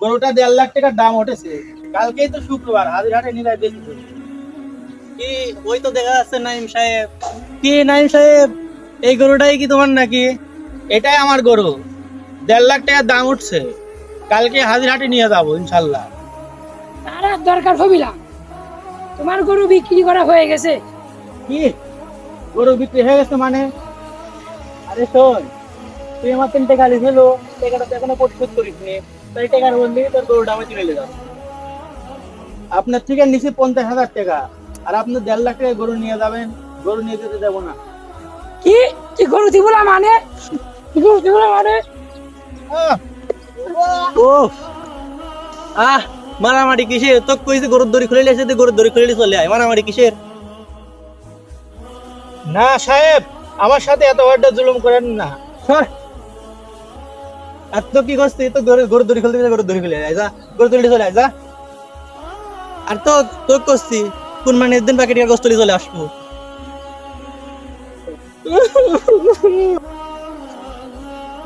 গরুটা দেড় লাখ টাকার দাম উঠেছে। কালকেই তো শুক্রবার হাজিরহাটে নিরায় বেশি কি ওই তো দেখা যাচ্ছে নাইম সাহেব। কি নাইম সাহেব এই গরুটাই কি তোমার নাকি? এটাই আমার গরু। দেড় লাখ টাকার দাম উঠছে। কালকে হাজিরহাটে নিয়ে যাব ইনশাল্লাহ। তার আর দরকার হবি না। তোমার গরু বিক্রি করা হয়ে গেছে। কি? গরু বিক্রি হয়ে গেছে মানে? আরে শোন তুই আমার তিন টাকা লিখেলো টাকাটা তো এখনও পরিশোধ করিস নি তাই টাকার বললি তোর গরুটা আমি চলে যাব আপনার থেকে নিচে পঞ্চাশ হাজার টাকা আর আপনি দেড় লাখ টাকা গরু নিয়ে যাবেন গরু নিয়ে যেতে দেবো না। কি? কি গরু দিব না মানে? কি গরু দিব না মানে? আহ, ও আহ! মারামারি কিসের? তো কইছে গরুর দড়ি খুলে লিয়েছে গরুর দড়ি খুলে চলে আয়। মারামারি কিসের? না সাহেব আমার সাথে এত বড় জুলুম করেন না। সর আর তো কি করছিস? তো গরু- দড়ি খুলতে গেলে গরুর দড়ি খুলে আয়, যা। গরুর দড়ি চলে যা। আর তো তো করছি। কোন মানে দিন বাকি টাকা গোস্তলি চলে আসব।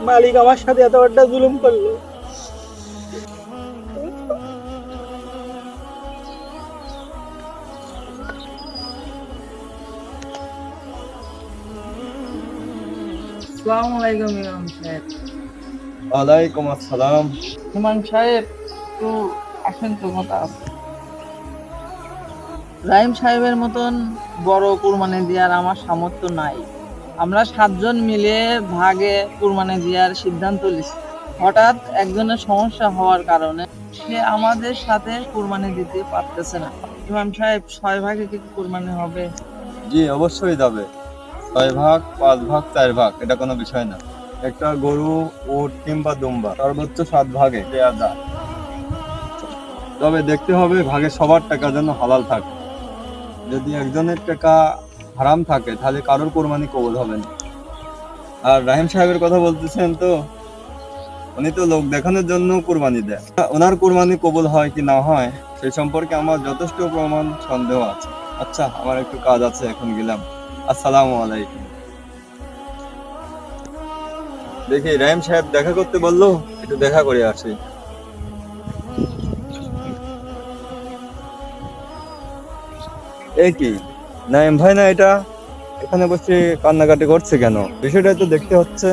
মালিক আমার সাথে এত বড় জুলুম করল। আসসালামু আলাইকুম ইমাম সাহেব। ওয়ালাইকুম আসসালাম। ইমাম সাহেব তো আসেন তো কথা রাহিম সাহেবের মতন বড় কুরবানি দেওয়ার আমার সামর্থ্য নাই। আমরা সাতজন মিলে ভাগে কুরবানি দেওয়ার সিদ্ধান্ত নিয়েছি হঠাৎ একজনের সমস্যা হওয়ার কারণে সে আমাদের সাথে কুরবানি দিতে পারতেছে না। ইমাম সাহেব ছয় ভাগে কি কুরবানি হবে? জি অবশ্যই যাবে। ছয় ভাগ পাঁচ ভাগ চার ভাগ এটা কোনো বিষয় না। একটা গরু, উট কিংবা দুম্বা, সর্বোচ্চ সাত ভাগে দেয়া যায় তবে দেখতে হবে ভাগে সবার টাকা যেন হালাল থাকে। যদি একজনের টাকা হারাম থাকে, তাহলে কারোর কোরবানি কবল হবে না। আর রাহিম সাহেবের কথা বলতেছেন তো, উনি তো লোক দেখানোর জন্য কোরবানি দেয় ওনার কোরবানি কবুল হয় কি না হয় সেই সম্পর্কে আমার যথেষ্ট প্রমাণ, সন্দেহ আছে। আচ্ছা আমার একটু কাজ আছে, এখন গেলাম। আসসালামু আলাইকুম। দেখি রাহিম সাহেব দেখা করতে বলল, একটু দেখা করে আসি। এ কি? নাইম ভাই না এটা? এখানে বসে কান্নাকাটি করছে কেন? বিষয়টা তো দেখতে হচ্ছে।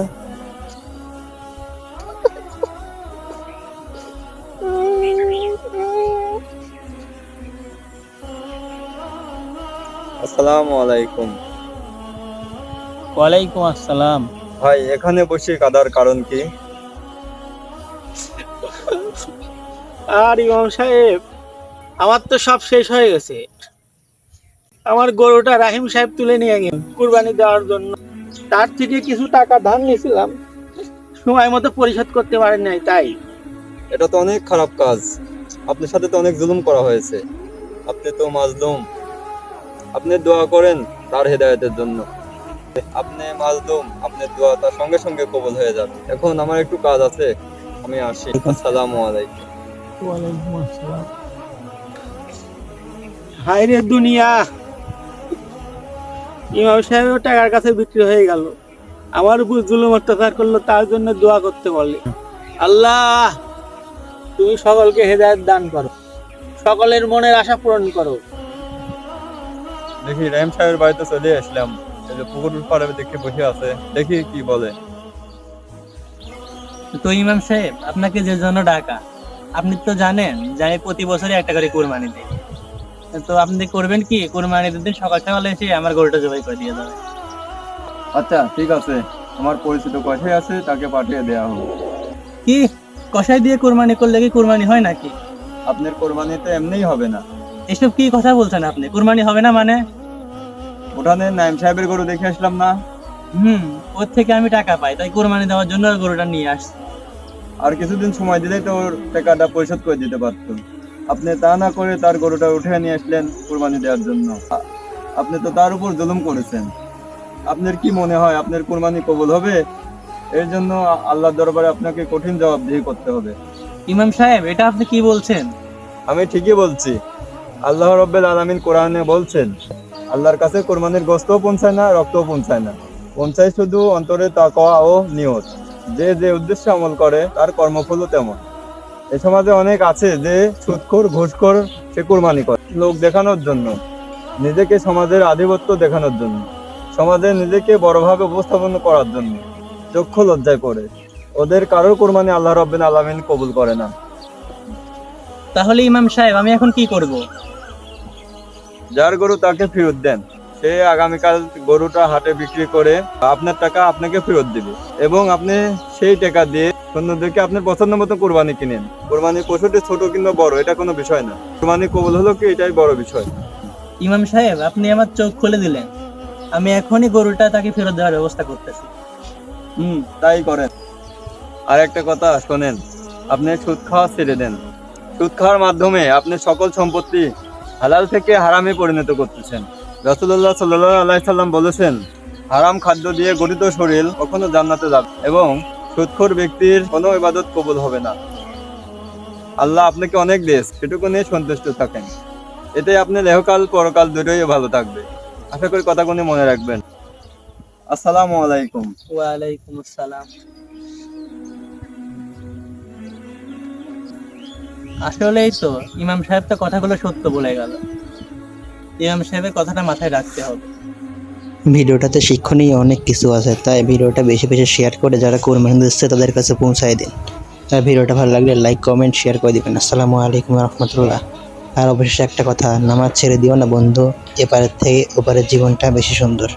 আসসালামু আলাইকুম। ওয়ালাইকুম আসসালাম। ভাই এখানে বসে কাদার কারণ কি? আর ইমাম সাহেব আমার তো সব শেষ হয়ে গেছে। আমার গরুটা রাহিম সাহেব তুলে নিয়ে গেল কুরবানি দেওয়ার জন্য। তার থেকে কিছু টাকা ধার নিয়েছিলাম। সময় মতো পরিশোধ করতে পারেন নাই তাই। এটা তো অনেক খারাপ কাজ। আপনার সাথে তো অনেক জুলুম করা হয়েছে। আপনি তো মাজলুম। আপনি দোয়া করেন তার হেদায়েতের জন্য। আপনি মাজলুম আপনার দোয়া তার সঙ্গে সঙ্গে কবুল হয়ে যাবে এখন আমার একটু কাজ আছে আমি আসি। আসসালামু আলাইকুম। ওয়ালাইকুম আসসালাম। হায় রে দুনিয়া। ইমাম সাহেব টাকার কাছে বিক্রি হয়ে গেল। আমার উপর জুলুম অত্যাচার করল তার জন্য দোয়া করতে বললে আল্লাহ তুমি সকলকে হেদায়েত দান করো। সকলের মনের আশা পূরণ করো। দেখি রাহিম সাহেবের বাড়িতে চলে আসলাম। যে পুকুর পাড়ে দেখে বসে আছে দেখি কি বলে। তো ইমাম সাহেব আপনাকে যে জন্য ডাকা আপনি তো জানেন যে আমি প্রতি বছরই একটা করে কোরবানি দিই। তো আপনি করবেন কি? কোরবানি দিন সকাল সকাল এসে আমার গরুটা জবাই করে দিয়ে যাবে। আচ্ছা ঠিক আছে। আমার পরিচিত কথাই আছে তাকে পাঠিয়ে দেওয়া হবে কি? কষাই দিয়ে কোরবানি করলে কি কোরবানি হয় নাকি? আপনার কোরবানি তো এমনিই হবে না। এসব কি কথা বলছেন আপনি? কোরবানি হবে না মানে? উঠানে নাইম সাহেবের গরু দেখে আসলাম না। হুম ওর থেকে আমি টাকা পাই তাই কোরবানি দেওয়ার জন্য ওর গরুটা নিয়ে আসছি। আর কিছুদিন সময় দিলেই তো ওর টাকাটা পরিশোধ করে দিতে পারতো। আপনি তা না করে তার গরুটা উঠে নিয়ে আসলেন কুরবানি দেওয়ার জন্য। আপনি তো তার উপর জুলুম করেছেন। আপনার কি মনে হয় আপনার কুরবানি কবুল হবে? এর জন্য আল্লাহর দরবারে আপনাকে কঠিন জবাবদিহি করতে হবে। ইমাম সাহেব এটা আপনি কি বলছেন? আমি ঠিকই বলছি। আল্লাহ রব্বুল আলামিন কোরআনে বলছেন আল্লাহর কাছে কোরবানির গোস্তও পৌঁছায় না, রক্তও পৌঁছায় না। পৌঁছায় শুধু অন্তরে তাকওয়া ও নিয়ত। যে যে উদ্দেশ্যে আমল করে, তার কর্মফলও তেমন। এ সমাজে অনেক আছে যে সুদখোর ঘুষখোর, সে কোরবানি করে। লোক দেখানোর জন্য। নিজেকে সমাজের আধিপত্য দেখানোর জন্য। সমাজে নিজেকে বড়ভাবে উপস্থাপন করার জন্য। চক্ষু লজ্জায় পড়ে। ওদের কারোর কোরবানি আল্লাহ রব্বিন আলামিন কবুল করে না। তাহলে ইমাম সাহেব, আমি এখন কি করব? যার গরু তাকে ফেরত দেন সে আগামীকাল গরুটা হাটে বিক্রি করে আপনার টাকা আপনাকে ফেরত দিবে। এবং আপনি সেই টাকা দিয়ে সৈন্যদেরকে আপনার পছন্দ মতো কোরবানি কিনেন। কোরবানি পশুটি ছোট কিংবা বড় এটা কোনো বিষয় না। কোরবানি কবুল হলো কি এটাই বড় বিষয়। ইমাম সাহেব আপনি আমার চোখ খুলে দিলেন। আমি এখনই গরুটা তাকে ফেরত দেওয়ার ব্যবস্থা করতেছি। হুম তাই করেন। আর একটা কথা শোনেন আপনি সুদ খাওয়া ছেড়ে দেন। সুদ খাওয়ার মাধ্যমে আপনি সকল সম্পত্তি হালাল থেকে হারামে পরিণত করতেছেন। রসুল্লাহ সাল্লাহ আল্লাহ সাল্লাম বলেছেন, হারাম খাদ্য দিয়ে গঠিত শরীর কখনো জান্নাতে যাবে এবং সুদখোর ব্যক্তির কোনো ইবাদত কবুল হবে না। আল্লাহ আপনাকে অনেক দেশ সেটুকু নিয়ে সন্তুষ্ট থাকেন। এতে আপনি লেহকাল, পরকাল দুটোই ভালো থাকবে। আশা করি কথাগুলি মনে রাখবেন। আসসালামু আলাইকুম। ওয়ালাইকুম আসসালাম। আসলেই তো, ইমাম সাহেব তো কথাগুলো সত্য বলে গেল। ইমাম সাহেবের কথাটা মাথায় রাখতে হবে। ভিডিওটাতে শিক্ষণীয় অনেক কিছু আছে, তাই ভিডিওটা বেশি বেশি শেয়ার করে যারা কোরবানি দিচ্ছে তাদের কাছে পৌঁছায় দিন। আর ভিডিওটা ভালো লাগলে লাইক কমেন্ট শেয়ার করে দিবেন। আসসালামু আলাইকুম রহমতুল্লাহ। আর অবশেষে একটা কথা, নামাজ ছেড়ে দিও না বন্ধু, এপারের থেকে ওপারের জীবনটা বেশি সুন্দর।